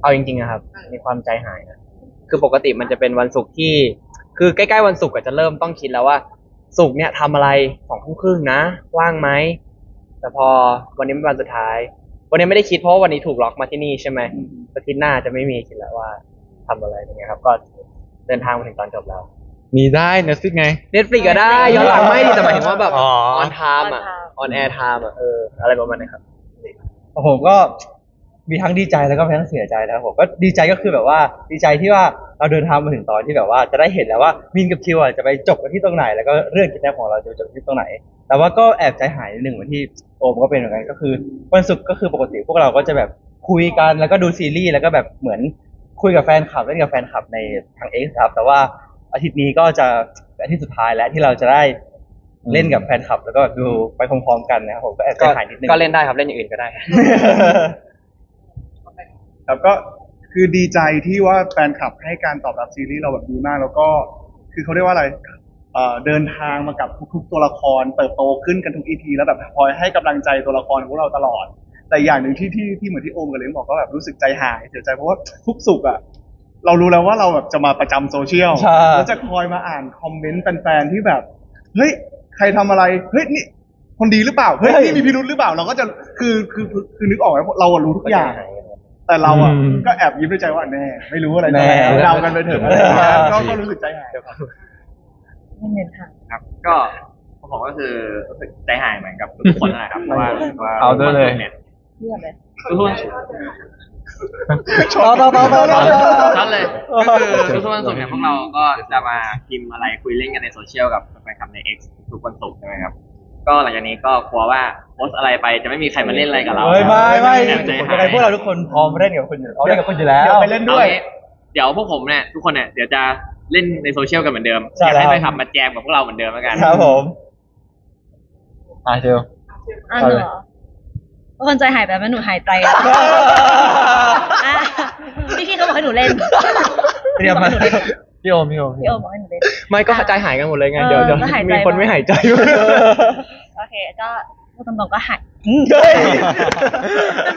เอาจริงๆอะครับมีความใจหายนะคือปกติมันจะเป็นวันศุกร์ที่ คือใกล้ๆวันศุกร์ก็จะเริ่มต้องคิดแล้วว่าศุกร์เนี่ยทำอะไรสองทุ่มครึ่งนะว่างไหมแต่พอวันนี้เป็นวันสุดท้าย วันนี้ไม่ได้คิดเพราะว่าวันนี้ถูกล็อกมาที่นี่ใช่ไหมอาทิตย์หน้าจะไม่มีคิดแล้วว่าทำอะไรอย่างเงี้ยครับ ก็เดินทางมาถึงตอนจบแล้วมีได้เน t ฟิกไงเน็ตฟลิกก็ได้ย้อนหลังไม่ดีแต่หมายถึงว่าแบบอ๋อออนไทม์อะออนแอร์ไทม์อะเอออะไรประมาณนั้นครับผมก็ มีทั้งดีใจแล้วก็มีทั้งเสียใจนะครับผมก็ดีใจก็คือแบบว่าดีใจที่ว่าเราเดินทางมาถึงตอนที่แบบว่าจะได้เห็นแล้วว่ามินกับคิวอะจะไปจบกันที่ตรงไหน แล้วก็เรื่องคิดแนบของเราจะไปจบที่ตรงไหน แต่ว่าก็แอบใจหายนิดหนึ่งเหมือนที่โอมก็เป็นเหมือนกันก็คือวันศุกร์ก็คือปกติพวกเราก็จะแบบคุยกันแล้วก็ดูซีรีส์แล้วก็แบบเหมือนคุยกับแฟนคลับเล่นกับแฟนคลับในทางเอ็กซ์ครับแต่ว่าอาทิตย์นี้ก็จะเป็นอาทิตย์สุดท้ายแล้วที่เราจะได้เล่นกับแฟนคลับ แล้วก็ดูไปพร้อมๆกันนะครับผมก็แอบใจก็หายนิดนึงก็เล่นได้ครับเล่นอย่างอื่นก็ได้ ครับก็คือดีใจที่ว่าแฟนคลับให้การตอบรับซีรีส์เราแบบดีมาก แล้วก็คือเขาเรียกว่าอะไรเอ่อเดินทางมากับทุก ๆ ตัวละคร เติบโตขึ้นกันทุกอีพีแล้วแบบคอยให้กำลังใจตัวละครของพวกเราตลอด แต่อย่างหนึ่งที่ที่ที่เหมือนที่โอมกับเล้งบอกก็แบบรู้สึกใจหายเสียใจเพราะว่าทุกสุขอะเรารู้แล้วว่าเราแบบจะมาประจำโซเชียลใช่ แล้วจะคอยมาอ่านคอมเมนต์แฟนๆที่แบบเฮ้ยใครทำอะไรเฮ้ยนี่คนดีหรือเปล่าเฮ้ยนี่มีพิรุธหรือเปล่าเราก็จะคือคือคือคือนึกออกไหมเราอะรู้ทุกอย่าง แต่เราอะอืมก็แอบยิ้มในใจว่าแน่ ไม่รู้อะไรแน่แต่เดากันไปเถอะอะไรอย่างเงี้ยก็ก็รู้สึกใจหายไม่เงินค่ะ ครับก็ผมก็คือรู้สึกใจหายเหมือนกับทุกคนนั่นแหละครับเพราะว่าว่าเอาด้วยเลยเนี่ยเลือดเลยทุกคนต่อต่อต่อต่อต่อชัดเลยก็คือทุกวันศุกร์เนี่ยพวกเราก็จะมาพิมพ์อะไรคุยเล่นกันในโซเชียลกับแฟนคลับใน X ทุกวันศุกร์ใช่ไหมครับ ก็หลังจากนี้ก็กลัวว่าโพสต์อะไรไปจะไม่มีใครมาเล่นอะไรกับเราเฮ้ยไม่ไม่แอบใจยังหาไงยพวกเราทุกคนพร้อมเล่นกับคุณอยู่เอาเล่นกับคุณอยู่แล้วเดี๋ยวไปเล่นด้วยเอางี้เดี๋ยวพวกผมเนี่ยทุกคนเนี่ยเดี๋ยวจะเล่นในโซเชียลกันเหมือนเดิมใช่อยากให้แล้วแฟนคลับมาแจมกับพวกเราเหมือนเดิมแล้วกันครับผมอะเจลอะหนูเหรอทุกคนใจหายแบบว่าหนูหายใจแล้วอะพี่พี่เขาบอกให้หนูเล่นเตรียมมาพี่โอมพี่โอมพี่โอบอกให้หนูเล่นไม่ก็ใจหายกันหมดเลยไงเดี๋ยวเออเดี๋ยวก็หายใจมีคนไม่หายใจโอเคก็ พูดตรงๆก็หายเฮ้ย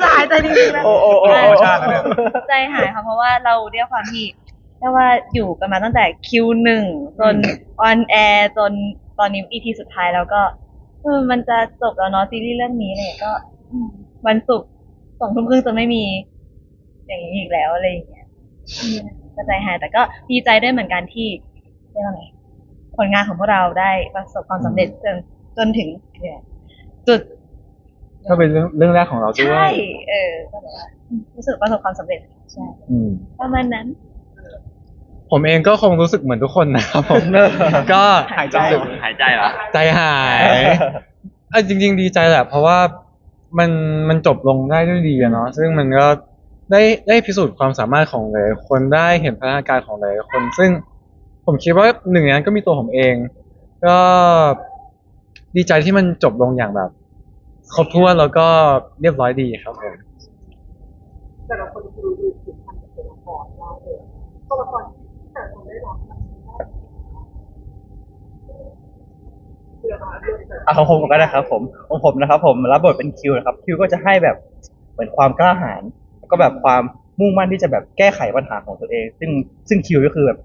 จะหายใจจริงๆนะโอ้โอ้โอ้ใช่โอ้ชาติเนี่ย ใจหายค่ะเพราะว่าเราเรียกความที่เรียกว่าอยู่กันมาตั้งแต่คิวหนึ่งจนออนแอร์จนตอนนี้อีพีสุดท้ายแล้วก็เออมันจะจบแล้วเนาะซีรีส์เรื่องนี้เนี่ยก็อืมวันศุกร์สองทุ่มครึ่งจะไม่มี อย่างนี้อีกแล้วอะไรอย่างเงี้ยอืมก็ใจหายแต่ก็ดีใจด้วยเหมือนกันที่เรียกว่าไงผลงานของพวกเราได้ประสบความสำเร็จจนจนถึงเนี่ย จุดก็เป็นเรื่องเรื่องแรกของเราด้วใช่ยเออก็แบบว่ารู้สึกประสบความสำเร็จใช่อืม ประมาณนั้น ผมเองก็คงรู้สึกเหมือนทุกคนนะครับผม ก็หายใจรู้สึกหายใจเหรอ ใจหายเอ้ยจริง ๆ ดีใจแหละ เพราะว่ามันมันจบลงได้ด้วยดีอะเนาะซึ่งมันก็ได้ได้พิสูจน์ความสามารถของหลายคนได้เห็นพัฒนาการของหลายคน ซึ่งผมคิดว่าหนึ่งในนั้นก็มีตัวผมเอง ก็ ดีใจที่มันจบลงอย่างแบบ ครบถ้วนแล้วก็เรียบร้อยดีครับผมแต่ละคนคือดูถึงพันกับตัวละครว่าเออตัวละครที่แต่ละคนได้รับมันเพื่อาเองแต่อะของผมก็ได้ครับผมของผมนะครับ ผมรับบทเป็นคิวนะครับคิวก็จะให้แบบเหมือนความกล้าหาญแล้วก็แบบความมุ่งมั่นที่จะแบบแก้ไขปัญหาของตัวเอง ซึ่งซึ่งคิวก็คือแบบ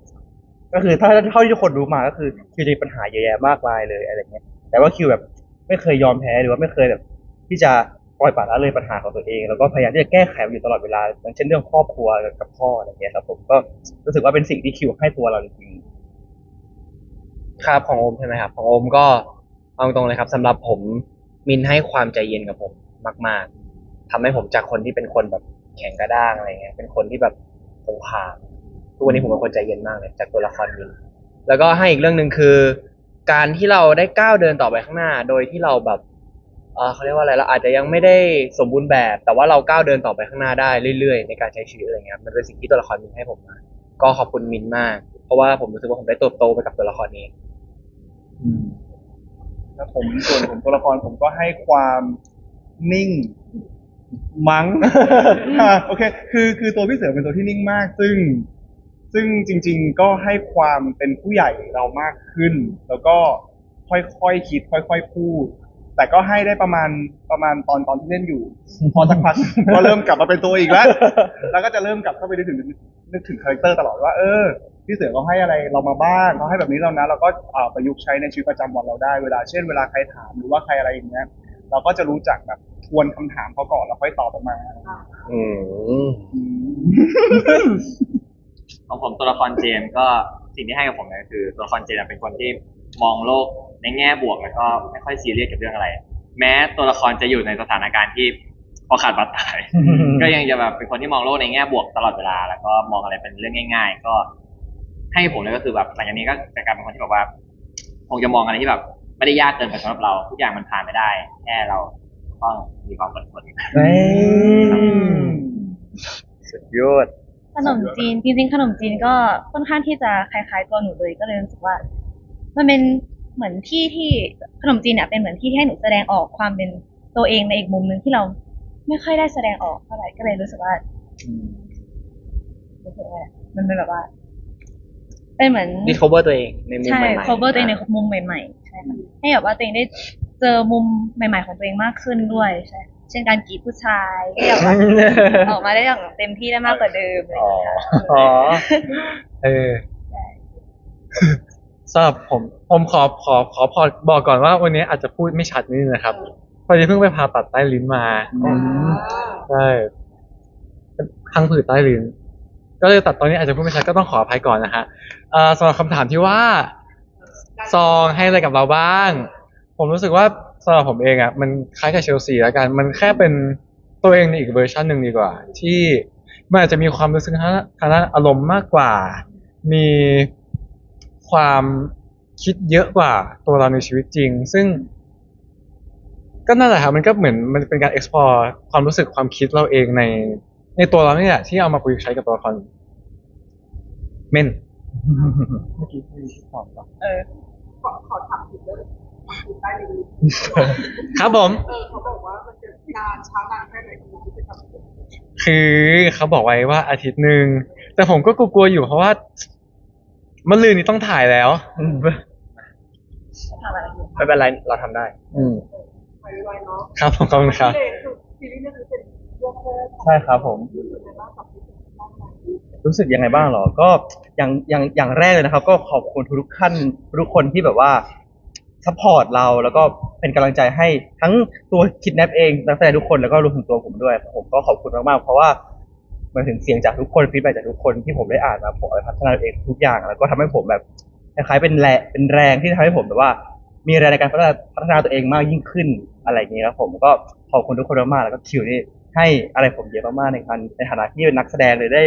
ก็คือถ้าเท่าที่ทุกคนรู้มาก็คือคิวจะมีปัญหาเยอะแยะมากมายเลยอะไรเงี้ย แต่ว่าคิวแบบไม่เคยยอมแพ้หรือว่าไม่เคยแบบ ที่จะปล่อยปละละเลยปัญหาของตัวเอง แล้วก็พยายามที่จะแก้ไขมันอยู่ตลอดเวลาอย่างเช่นเรื่องครอบครัวกับพ่ออะไรเงี้ยครับ ผมก็รู้สึกว่าเป็นสิ่งที่คิวให้ตัวเราจริงครับของโอมใช่ไหมครับของโอมก็เอาตรงเลยครับสำหรับผมมินให้ความใจเย็นกับผมมาก ๆทำให้ผมจากคนที่เป็นคนแบบแข็งกระด้างอะไรเงี้ยเป็นคนที่แบบผงผางทุกวันนี้ผมเป็นคนใจเย็นมากเลยจากตัวละครมิน แล้วก็ให้อีกเรื่องหนึ่งคือ การที่เราได้ก้าวเดินต่อไปข้างหน้า โดยที่เราแบบเออเขาเรียกว่าอะไรเราอาจจะยังไม่ได้สมบูรณ์แบบ แต่ว่าเราก้าวเดินต่อไปข้างหน้าได้เรื่อยๆ ในการใช้ชีวิตอะไรเงี้ยมันเป็นสิ่งที่ตัวละครมินให้ผมมา ก็ขอบคุณมินมาก เพราะว่าผมรู้สึกว่าผมได้เติบโตไปกับตัวละครนี้แล้วผมส่วนผมตัวละครผมก็ให้ความนิ่งมั้ง อะโอเค คือคือตัวพี่เสือเป็นตัวที่นิ่งมาก ซึ่ง ซึ่งจริง ๆก็ให้ความเป็นผู้ใหญ่เรามากขึ้น แล้วก็ค่อยๆคิด ค่อย ๆ พูด แต่ก็ให้ได้ประมาณประมาณตอนตอนที่เล่นอยู่ พอสักพัก ก็เริ่มกลับมาเป็นตัวอีกแล้ว แล้วก็จะเริ่มกลับเข้าไปนึกถึงนึกถึงคาแรคเตอร์ตลอดว่าเออพี่เสือเขาให้อะไรเรามาบ้างเขาให้แบบนี้เรานะเราก็อ่าประยุกต์ใช้ในชีวิตประจำวันเราได้เวลาเช่นเวลาใครถามหรือว่าใครอะไรอย่างเงี้ยเราก็จะรู้จักแบบทวนคำถามเขาก่อนแล้วค่อยตอบออกมา อืมอืม ของผมตัวละครเจนก็สิ่งที่ให้กับผมเนี่ยคือตัวละครเจนเป็นคนที่มองโลกในแง่บวกแล้วก็ไม่ค่อยซีเรียสกับเรื่องอะไร แม้ตัวละครจะอยู่ในสถานการณ์ที่พอขาดบาดตาย ก็ยังจะแบบเป็นคนที่มองโลกในแง่บวกตลอดเวลา แล้วก็มองอะไรเป็นเรื่องง่าย ๆ ก็ให้ผมเลยก็คือแบบหลังจากนี้ก็จะกลายเป็นคนที่แบบว่า คงจะมองอะไรที่แบบไม่ได้ยากเกินไปสำหรับเรา ทุกอย่างมันผ่านไปได้แค่เราต้องมีความอดทนเฮ้ยสุดยอด ขนมจีนจริงๆขนมจีนก็ค่อนข้างที่จะคล้ายๆตัวหนูเลยก็เลยรู้สึกว่า มันเป็นเหมือนที่ที่ขนมจีนเนี่ยเป็นเหมือนที่ที่ให้หนูแสดงออกความเป็นตัวเองในอีกมุมหนึ่งที่เราไม่ค่อยได้แสดงออกเท่าไหร่ก็เลยรู้สึกว่ารู้สึกว่ามันเป็นแบบว่าเป็นเหมือนดี cover ตัวเองในมุมใช่ ใหม่ๆ cover ตัวเองในมุมใหม่ๆใช่ค่ะให้แบบว่าตัวเองได้เจอมุมใหม่ ๆ ของตัวเองมากขึ้นด้วยใช่ เช่นการกรีดผู้ชายที่แบบว่าออกมาได้อย่างเต็มที่ได้มากกว่าเดิมอะไรอย่างเงี้ยค่ะอ๋อ เออสำหรับผม ผมขอขอขอพอบอกก่อนว่าวันนี้อาจจะพูดไม่ชัดนิดนึงนะครับ พอดีเพิ่งไปผ่าตัดใต้ลิ้นมาใช่พังผืดใต้ลิ้น ก็เลยตัดตอนนี้อาจจะพูดไม่ชัดก็ต้องขออภัยก่อนนะฮะเอ่อสำหรับคำถามที่ว่า ซองให้อะไรกับเราบ้าง ผมรู้สึกว่าสำหรับผมเองอะมันคล้ายกับเชลซีแล้วกัน มันแค่เป็นตัวเองในอีกเวอร์ชันหนึ่งดีกว่า ที่มันอาจจะมีความรู้สึกทางด้านทางด้านอารมณ์มากกว่า มีความคิดเยอะกว่าตัวเราในชีวิตจริง ซึ่ง ก็นั่นแหละครับมันก็เหมือนมันเป็นการ explore ความรู้สึกความคิดเราเองใน ในตัวเรานี่แหละที่เอามาประยุกต์ใช้กับตัวละครเม่นเมื่อกี้ที่ตอบต่อเออขอขอถาม ครับผม เออเขาบอกว่ามันจะนานช้านานแค่ไหนที่จะทำเสร็จคือเขาบอกไว้ว่าอาทิตย์หนึ่งแต่ผมก็กลัวๆอยู่เพราะว่าเมื่อลืนนี้ต้องถ่ายแล้วทำอะไรอยู่ไม่เป็นไรเราทำได้ อืมไปไวๆเนาะครับผมขอบคุณครับ ที่เด็กคือซีรีส์นี่คือเป็นเรื่องแรกของใช่ครับผมรู้สึกในบ้างกับที่เป็นบ้างไหมรู้สึกยังไงบ้างเหรอ ก็อย่างอย่างอย่างแรกเลยนะครับ ก็ขอบคุณทุกๆท่านทุกคนที่แบบว่า ซัพพอร์ตเราแล้วก็เป็นกำลังใจให้ทั้งตัวคิดแนปเองนักแสดงทุกคนแล้วก็รวมถึงตัวผมด้วยผมก็ขอบคุณมากๆเพราะว่ามันถึงเสียงจากทุกคนฟีดแบ็จากทุกคนที่ผมได้อ่านมาผมเอาไปพัฒนาตัวเองทุกอย่าง แล้วก็ทำให้ผมแบบคล้ายๆเป็นแรงเป็นแรงที่ทำให้ผมแบบว่า มีแรงในการพัฒนาพัฒนาตัวเองมากยิ่งขึ้นอะไรอย่างนี้ครับผมก็ขอบคุณทุกคนมากๆแล้วก็คิวนี่ให้อะไรผมเยอะมากๆในการในฐานะที่เป็นนักแสดงเลยได้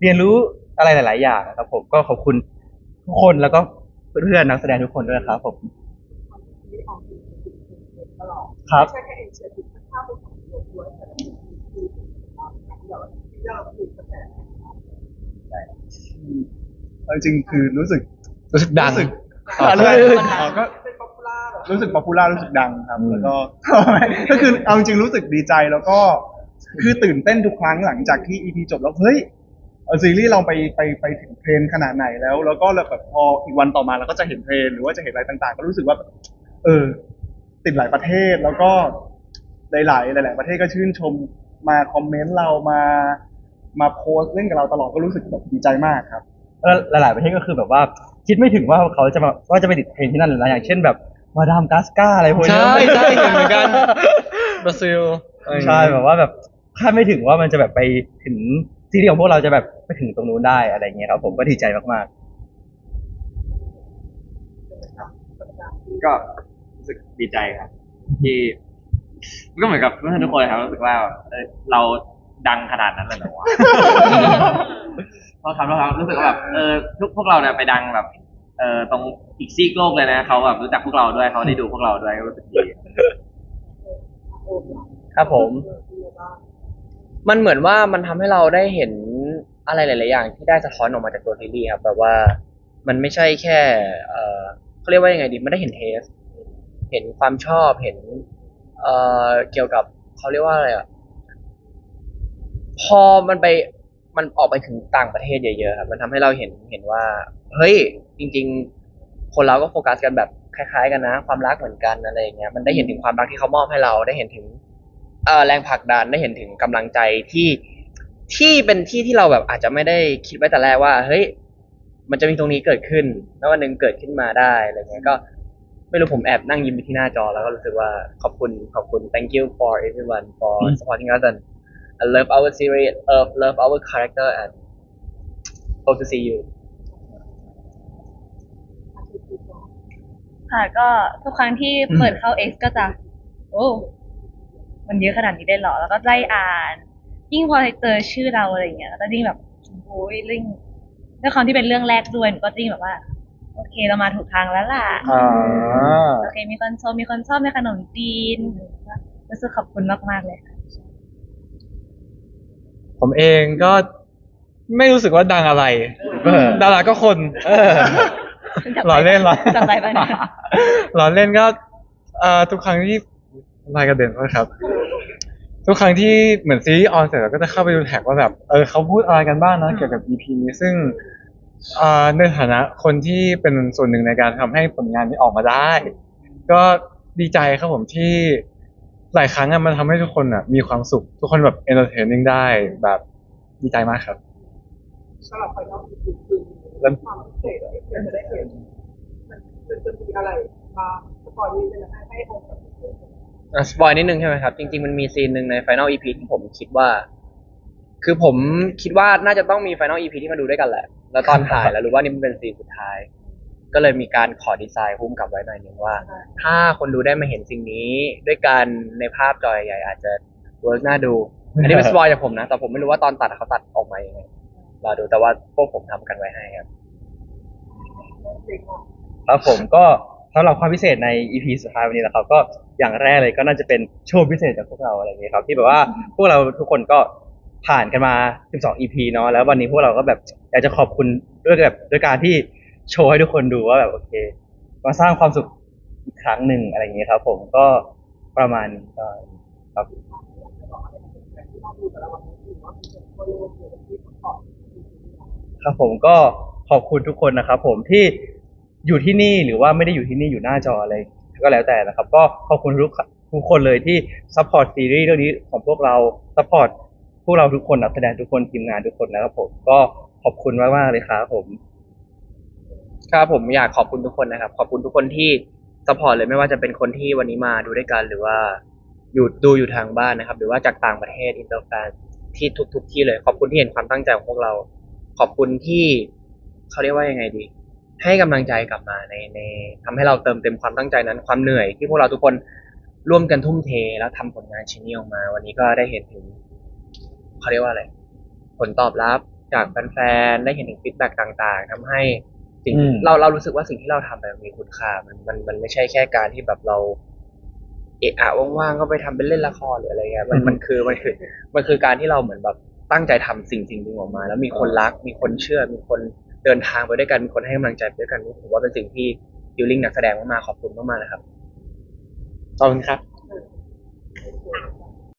เรียนรู้อะไรหลาย ๆ อย่างนะครับผมก็ขอบคุณทุกคนแล้วก็เพื่อนนักแสดงทุกคนด้วยครับผม ซีรีส์ออกสื่อเป็นตลอดครับไม่ใช่แค่เอเชียติดข้าวไปของโลกด้วยแต่ละคนคือเดี๋ยวที่เราคือกระแสเอาจริงๆคือรู้สึกรู้สึกดังรู้สึกอ๋ออ่าด้วยอ๋อก็เป็นป๊อปปูล่าเหรอรู้สึกป๊อปปูล่ารู้สึกดังครับอืมแล้วก็ก็คือเอาจริงๆรู้สึกดีใจแล้วก็คือตื่นเต้นทุกครั้งหลังจากที่ EP จบแล้วเฮ้ยเอ่อซีรีส์เราไปไปไปถึงเทรนด์ขนาดไหนแล้ว แล้วก็แบบพออีกวันต่อมาเราก็จะเห็นเทรนด์หรือว่าจะเห็นอะไรต่างๆ ก็รู้สึกว่า เออ ติดหลายประเทศแล้วก็หลาย ๆ หลาย ๆ ประเทศก็ชื่นชมมาคอมเมนต์เรามา มาโพสต์เล่นกับเราตลอดก็รู้สึกแบบดีใจมากครับ แล้วหลาย ๆ ประเทศก็คือแบบว่า คิดไม่ถึงว่าเขาจะมาว่าจะไปติดเทรนด์ที่นั่นเลยนะอย่างเช่นแบบมาดามกัสกาอะไรพวกนี้ใช่ใช่เห็นเหมือนกันบราซิลอะไรอย่างใช่งี้แบบว่าแบบคาดไม่ถึงว่ามันจะแบบไปถึงซีรีส์ของพวกเราจะแบบไปถึงตรงนู้นได้อะไรเงี้ยครับผมก็ดีใจมากก็ รู้สึกดีใจครับ ที่ก็เหมือนกับเพื่อนทุกคนเลยครับรู้สึกว่าเออเราดังขนาดนั้นเลยเหรอวะเพราะครับเพราะครับรู้สึกว่าแบบเออทุกพวกเราเนี่ยไปดังแบบ เออตรงอีกซีกโลกเลยนะเขาแบบรู้จักพวกเราด้วยเขาได้ดูพวกเราด้วยก็รู้สึกดีครับผม มันเหมือนว่ามันทำให้เราได้เห็นอะไรหลาย ๆ อย่างที่ได้สะท้อนออกมาจากตัวซีรีส์ครับแบบว่ามันไม่ใช่แค่ เออเขาเรียกว่ายังไงดี มันได้เห็นเทส เห็นความชอบเห็น เอ่อเกี่ยวกับเขาเรียกว่าอะไรอะพอมันไปมันออกไปถึงต่างประเทศเยอะๆครับมันทำให้เราเห็นเห็นว่า เฮ้ย จริง ๆ คนเราก็โฟกัสกันแบบคล้ายๆ กันนะ ความรักเหมือนกันอะไรอย่างเงี้ยมันได้เห็นถึงความรักที่เขามอบให้เราได้เห็นถึงเอ่อแรงผลักดันได้เห็นถึงกำลังใจที่ที่เป็นที่ที่เราแบบอาจจะไม่ได้คิดไว้แต่แรกว่า เฮ้ย มันจะมีตรงนี้เกิดขึ้น แล้ววันหนึ่งเกิดขึ้นมาได้อะไรเงี้ยก็ ไม่รู้ผมแอบนั่งยิ้มไปที่หน้าจอแล้วก็รู้สึกว่าขอบคุณขอบคุณ thank you for everyone for supporting us and I love our series uh, love our character and hope to see you ค่ะก็ทุกครั้งที่เปิดเข้า X ก็จะ โอ้ มันเยอะขนาดนี้ได้เหรอ แล้วก็ไล่อ่าน ยิ่งพอเจอชื่อเราอะไรอย่างเงี้ยก็ยิ่งแบบโอ้ยลิ่งด้วยความที่เป็นเรื่องแรกด้วยหนูก็ยิ่งแบบว่า โอเคเรามาถูกทางแล้วล่ะอ่าโอเคมีคนชมมีคนชอบในขนมจีนรู้สึกขอบคุณมากๆเลยค่ะผมเองก็ไม่รู้สึกว่าดังอะไรเออดาราก็คนเออหล่อเล่นหรอจำได้ปะเนี่ยหล่อเล่นก็เอ่อทุกครั้งที่ลายกระเด็นนะครับ ทุกครั้งที่เหมือนซีรีส์ออนเสร็จเราก็จะเข้าไปดูแท็กว่าแบบ เออเขาพูดอะไรกันบ้างนะเกี่ยวกับ EP นี้ซึ่งเอ่อในฐานะคนที่เป็นส่วนหนึ่งในการทำให้ผลงานนี้ออกมาได้ ก็ดีใจครับผมที่หลายครั้งอะมันทำให้ทุกคนอะมีความสุข ทุกคนแบบเอนเตอร์เทนนิ่งได้แบบดีใจมากครับ สำหรับไฟนอลคือคือความพิเศษที่เราจะได้เห็นมันมันจะมีอะไรมาสปอยล์นี้เลยนะให้ให้องค์กับอะสปอยนิดนึงใช่ไหมครับ จริง ๆ มันมีซีนหนึ่งใน Final EP ที่ผมคิดว่า คือผมคิดว่าน่าจะต้องมี Final EP ที่มาดูด้วยกันแหละ แล้วตอนถ่ายแล้วรู้ว่านี่มันเป็นซีนสุดท้าย ก็เลยมีการขอดีไซน์พุ่มกับไว้หน่อยหนึ่งว่า ถ้าคนดูได้มาเห็นสิ่งนี้ด้วยกันในภาพจอใหญ่อาจจะเวิร์กน่าดู อันนี้เป็นสปอยจากผมนะ แต่ผมไม่รู้ว่าตอนตัดเขาตัดออกมายังไงรอดูแต่ว่าพวกผมทำกันไว้ให้ครับครับผมก็สำหรับความพิเศษใน EP สุดท้ายวันนี้นะครับก็อย่างแรกเลยก็น่าจะเป็นโชว์พิเศษจากพวกเราอะไรอย่างเงี้ยครับ ที่แบบว่าพวกเราทุกคนก็ ผ่านกันมา 12 EP เนาะแล้ววันนี้พวกเราก็แบบอยากจะขอบคุณด้วยแบบด้วยการที่โชว์ให้ทุกคนดูว่าแบบโอเค มาสร้างความสุขอีกครั้งหนึ่งอะไรอย่างเงี้ยครับ ผมก็ประมาณนี้ก็ครับครับผมก็ขอบคุณทุกคนนะครับ ผมที่อยู่ที่นี่หรือว่าไม่ได้อยู่ที่นี่อยู่หน้าจออะไรก็แล้วแต่นะครับ ก็ขอบคุณทุกทุกคนเลยที่ซัพพอร์ตซีรีส์เรื่องนี้ของพวกเราซัพพอร์ต พวกเราทุกคนนักแสดงทุกคนทีมงานทุกคนนะครับผมก็ขอบคุณมากมากเลยครับผมครับผมอยากขอบคุณทุกคนนะครับ ขอบคุณทุกคนที่สปอร์ตเลยไม่ว่าจะเป็นคนที่วันนี้มาดูด้วยกันหรือว่าอยู่ดูอยู่ทางบ้านนะครับ หรือว่าจากต่างประเทศอินเตอร์แฟนที่ทุกทุกที่เลย ขอบคุณที่เห็นความตั้งใจของพวกเรา ขอบคุณที่เขาเรียกว่ายังไงดี ให้กำลังใจกลับมาในในทำให้เราเติมเต็มความตั้งใจนั้นความเหนื่อยที่พวกเราทุกคนร่วมกันทุ่มเทแล้วทำผลงานชิ้นนี้ออกมา วันนี้ก็ได้เห็นถึง เขาเรียกว่าอะไร ผลตอบรับจากแฟนๆได้เห็นถึงฟีดแบ็กต่างๆทำให้สิ่งอืม เราเรารู้สึกว่าสิ่งที่เราทำไปมันมีคุณค่ามันมันมันไม่ใช่แค่การที่แบบเราเอะอะว่างๆก็ไปทำเป็นเล่นละครหรืออะไรเงี้ยมันมันคือมันคือมันคือการที่เราเหมือนแบบตั้งใจทำสิ่งสิ่งหนึ่งออกมา แล้วมีคนรัก มีคนเชื่อ มีคนเดินทางไปด้วยกันมีคนให้กำลังใจไปด้วยกันนี่ผมว่าเป็นสิ่งที่ฮิลลิ่งนักแสดงมากๆขอบคุณมากๆเลยครับ ขอบคุณครับเ